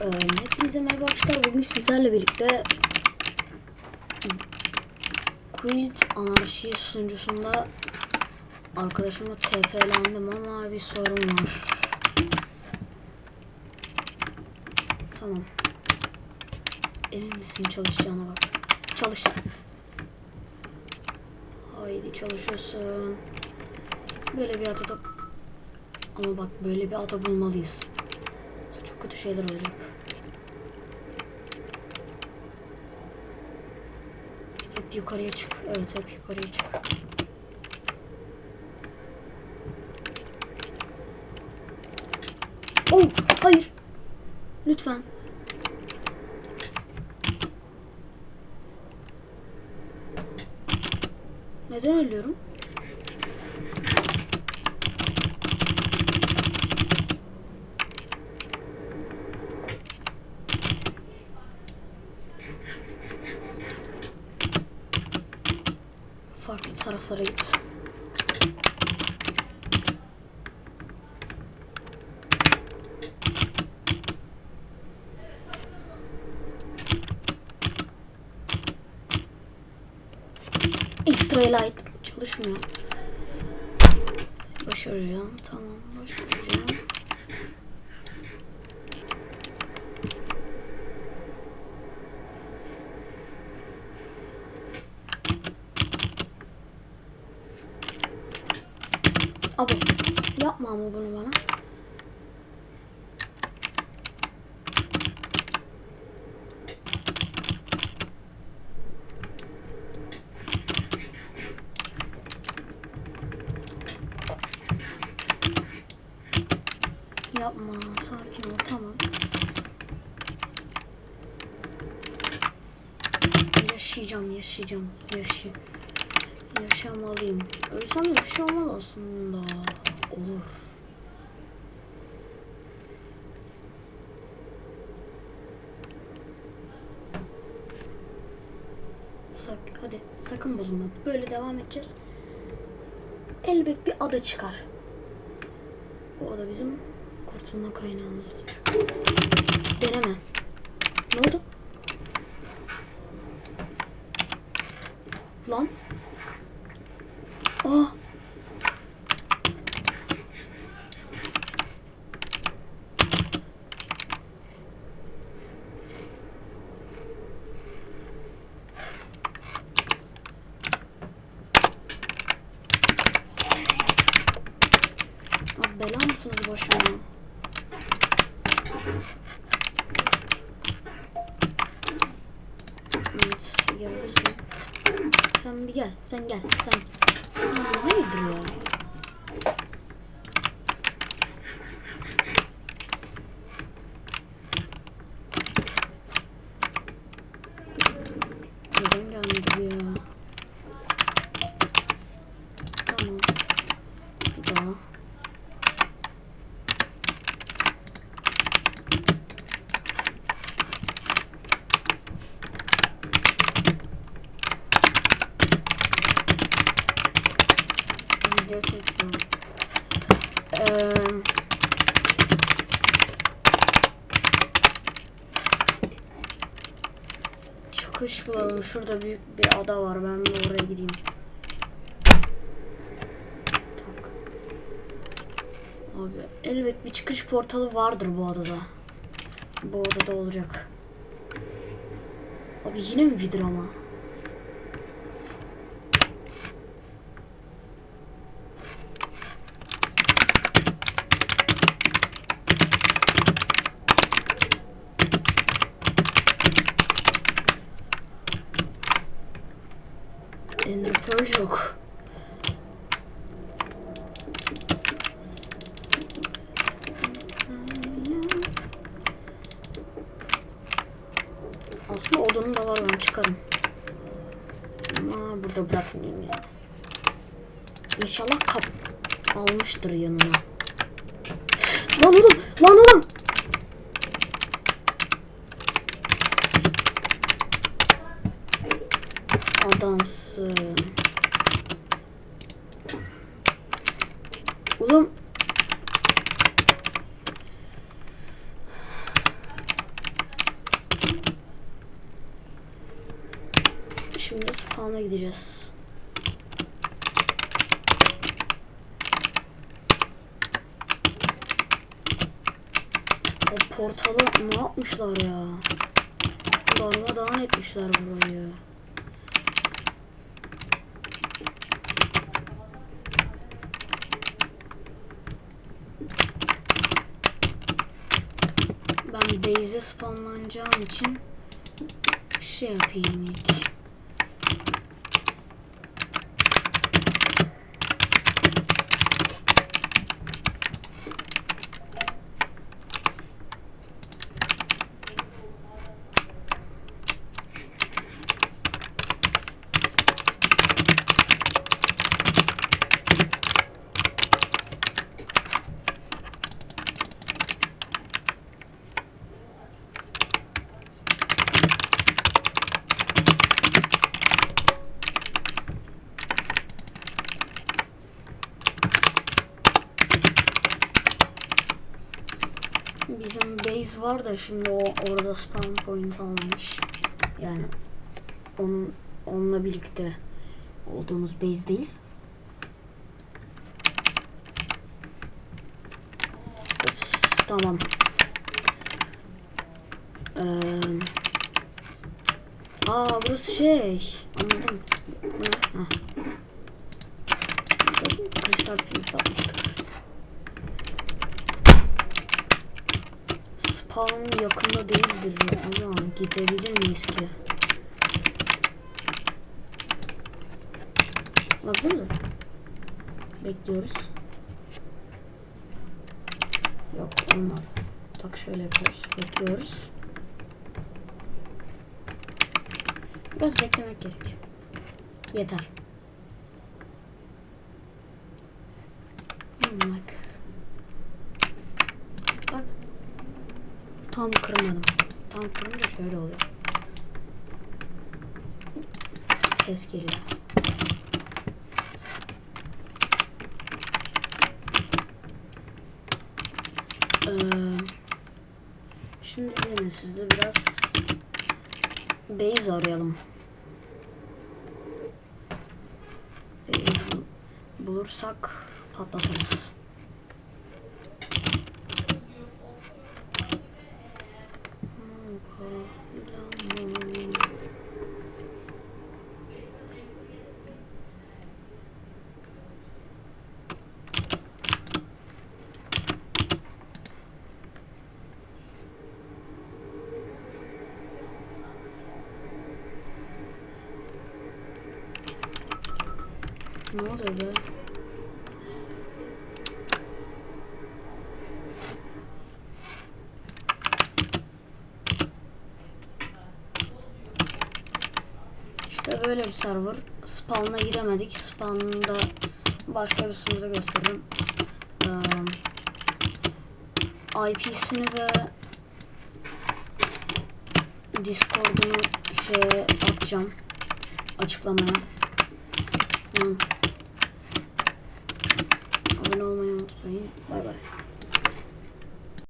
Ee, hepinize merhaba arkadaşlar. Bugün sizlerle birlikte Quilt Anarşi sunucusunda arkadaşıma TP'lendim ama bir sorun var. Tamam. Emin misin çalışacağına bak. Çalış. Haydi çalışıyorsun. Böyle bir adada ama bak böyle bir ada bulmalıyız. Kötü şeyler olacak. Hep yukarıya çık. Evet hep yukarıya çık. Oh hayır. Lütfen. Neden ölüyorum? Farklı taraflara git. Extra light çalışmıyor. Başaracağım. Tamam başaracağım. Abi yapma ama bunu bana. Yapma sakin ol tamam. Yaşayacağım yaşayacağım yaşı yaşamalıyım. Ölsem de bir şey olmaz aslında. Hadi sakın bozulma. Böyle devam edeceğiz. Elbet bir ada çıkar. O ada bizim kurtulma kaynağımız. Deneme. Ne oldu? Lan. Aa. Mısınız başıma? Evet, yarısı. Sen bir gel, sen gel, sen. Aa, hayırdır ya? Neden gelmedi ya? Tamam. Bir daha. Çekiyorum. Eee çıkış bulalım. Şurada büyük bir ada var. Ben bir oraya gideyim. Tak. Abi elbet bir çıkış portalı vardır bu adada. Bu adada olacak. Abi yine mi vidir ama? Pearl yok. Aslında odanın da var ben çıkarım. Ama burada bırakmayayım ya. İnşallah kap almıştır yanına. Lan oğlum! Lan oğlum! adamsın. Oğlum Şimdi spawn'a gideceğiz. O portalı ne yapmışlar ya? Darmadağın etmişler burayı. Ben base'de spawnlanacağım için şey yapayım ilk. Base var da şimdi o orada spawn point almış. Yani onun onunla birlikte olduğumuz base değil. Ups, tamam. Ee, aa burası şey. Anladım. Heh. Kristal pil yapmıştık. Spawn yakında değildir. Ama gidebilir miyiz ki? Baksanıza. Bekliyoruz. Yok olmadı. Tak şöyle yapıyoruz. Bekliyoruz. Biraz beklemek gerek. Yeter. Bak. Tam kırmadım. Tam kırınca şöyle oluyor. Ses geliyor. Ee, şimdi yine sizde biraz base arayalım. Base bul- bulursak patlatırız. Ne oluyor be? İşte böyle bir server. Spawn'a gidemedik. Spawn'da başka bir sunucuda gösteririm. Ee, IP'sini ve Discord'unu şeye atacağım. Açıklamaya. Hı. 拜拜。拜拜